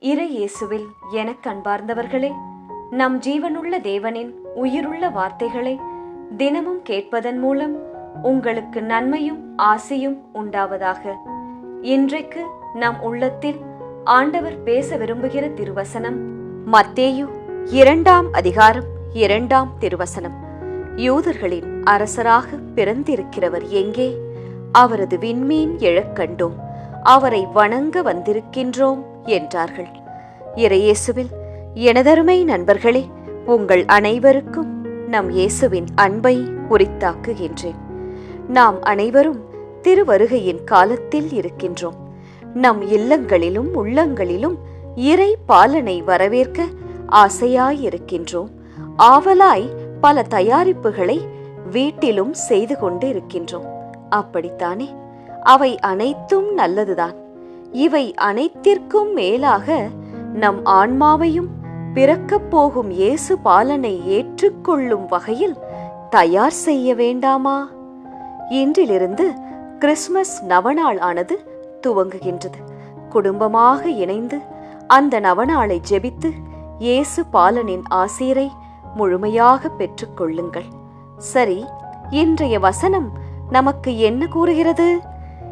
இறை இயேசுவில் எனக் கண்பார்ந்தவர்களே நம் ஜீவனுள்ள தேவனின் உயிருள்ள வார்த்தைகளை தினமும் கேட்பதன் மூலம் உங்களுக்கு நன்மையும் ஆசையும் உண்டாவதாக. இன்றைக்கு நம் உள்ளத்தில் ஆண்டவர் பேச விரும்புகிற திருவசனம் மத்தேயு இரண்டாம் அதிகாரம் இரண்டாம் திருவசனம். யூதர்களின் அரசராக பிறந்திருக்கிறவர் எங்கே? அவரது விண்மீன் எழக்கண்டோம் அவரை வணங்க வந்திருக்கின்றோம் என்றார்கள். இறையேசுவில் எனதருமை நண்பர்களே உங்கள் அனைவருக்கும் நம் இயேசுவின் அன்பை உரித்தாக்குகின்றேன். நாம் அனைவரும் திருவருகையின் காலத்தில் இருக்கின்றோம். நம் இல்லங்களிலும் உள்ளங்களிலும் இறை பாலனை வரவேற்க ஆசையாயிருக்கின்றோம். ஆவலாய் பல தயாரிப்புகளை வீட்டிலும் செய்து கொண்டு இருக்கின்றோம் அப்படித்தானே? அவை அனைத்தும் நல்லதுதான். இவை அனைத்திற்கும் மேலாக நம் ஆன்மாவையும் பிறக்கப் போகும் இயேசு பாலனை ஏற்றுக்கொள்ளும் வகையில் தயார் செய்ய வேண்டாமா? இன்றிலிருந்து கிறிஸ்மஸ் நவநாள் ஆனது துவங்குகின்றது. குடும்பமாக இணைந்து அந்த நவநாளை ஜெபித்து இயேசு பாலனின் ஆசீரை முழுமையாக பெற்றுக்கொள்ளுங்கள். சரி இன்றைய வசனம் நமக்கு என்ன கூறுகிறது?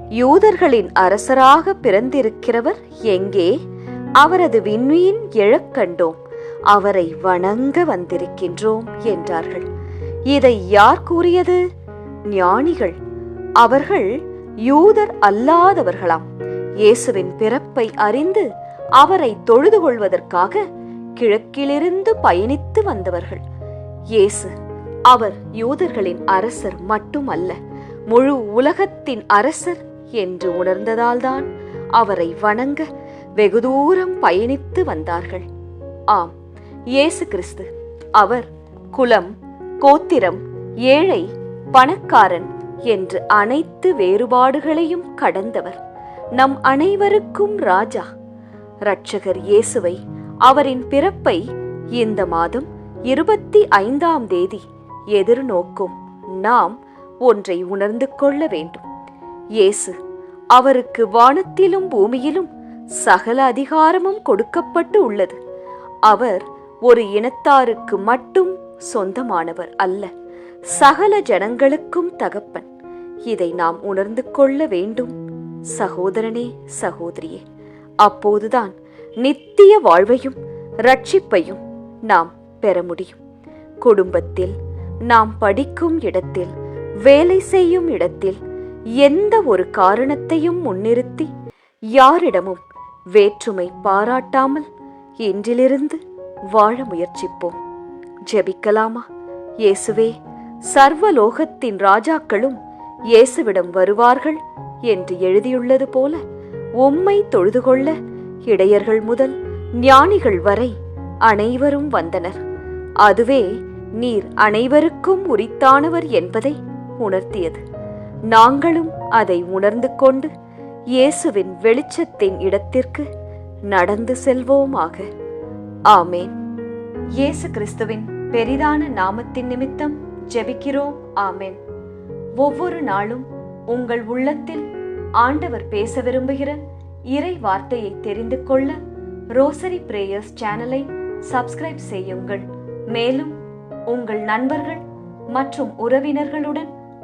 யூதர்களின் அரசராக பிறந்திருக்கிறவர் எங்கே? அவரது விண்மீன் எழக் கண்டோம். அவரை வணங்க வந்திருக்கின்றோம் என்றார்கள். இதை யார் கூறியது? ஞானிகள். அவர்கள் யூதர் அல்லாதவர்களாம். இயேசுவின் பிறப்பை அறிந்து அவரை தொழுது கொள்வதற்காக கிழக்கிலிருந்து பயணித்து வந்தவர்கள். இயேசு அவர் யூதர்களின் அரசர் மட்டுமல்ல முழு உலகத்தின் அரசர் என்று உணர்ந்ததால்தான் அவரை வணங்க வெகு தூரம் பயணித்து வந்தார்கள். ஆம் இயேசு கிறிஸ்து அவர் குலம் கோத்திரம் ஏழை பணக்காரன் என்று அனைத்து வேறுபாடுகளையும் கடந்தவர். நம் அனைவருக்கும் ராஜா. ரட்சகர் இயேசுவை அவரின் பிறப்பை இந்த மாதம் இருபத்தி ஐந்தாம் தேதி எதிர்நோக்கும். நாம் ஒன்றை உணர்ந்து கொள்ள வேண்டும். இயேசு அவருக்கு வானத்திலும் பூமியிலும் சகல அதிகாரமும் கொடுக்கப்பட்டு உள்ளது. அவர் ஒரு இனத்தாருக்கு மட்டும் சொந்தமானவர் அல்ல சகல ஜனங்களுக்கும் தகப்பன். இதை நாம் உணர்ந்து கொள்ள வேண்டும். சகோதரனே சகோதரியே அப்போதுதான் நித்திய வாழ்வையும் ரட்சிப்பையும் நாம் பெற முடியும். குடும்பத்தில் நாம் படிக்கும் இடத்தில் வேலை செய்யும் இடத்தில் எந்த ஒரு காரணத்தையும் முன்னிறுத்தி யாரிடமும் வேற்றுமை பாராட்டாமல் இன்றிலிருந்து வாழ முயற்சிப்போம். ஜெபிக்கலாமா? இயேசுவே சர்வலோகத்தின் ராஜாக்களும் இயேசுவிடம் வருவார்கள் என்று எழுதியுள்ளது போல உம்மை தொழுது கொள்ள இடையர்கள் முதல் ஞானிகள் வரை அனைவரும் வந்தனர். அதுவே நீர் அனைவருக்கும் உரித்தானவர் என்பதை உணர்த்தியது. நாங்களும் அதை உணர்ந்து கொண்டு இயேசுவின் வெளிச்சத்தின் இடத்திற்கு நடந்து செல்வோமாக. ஆமேன். இயேசு கிறிஸ்துவின் பெரிதான நாமத்தின் நிமித்தம் ஜெபிக்கிறோம். ஆமேன். ஒவ்வொரு நாளும் உங்கள் உள்ளத்தில் ஆண்டவர் பேச விரும்புகிற இறை வார்த்தையை தெரிந்து கொள்ள ரோசரி பிரேயர்ஸ் சேனலை சப்ஸ்கிரைப் செய்யுங்கள். மேலும் உங்கள் நண்பர்கள் மற்றும் உறவினர்களுடன்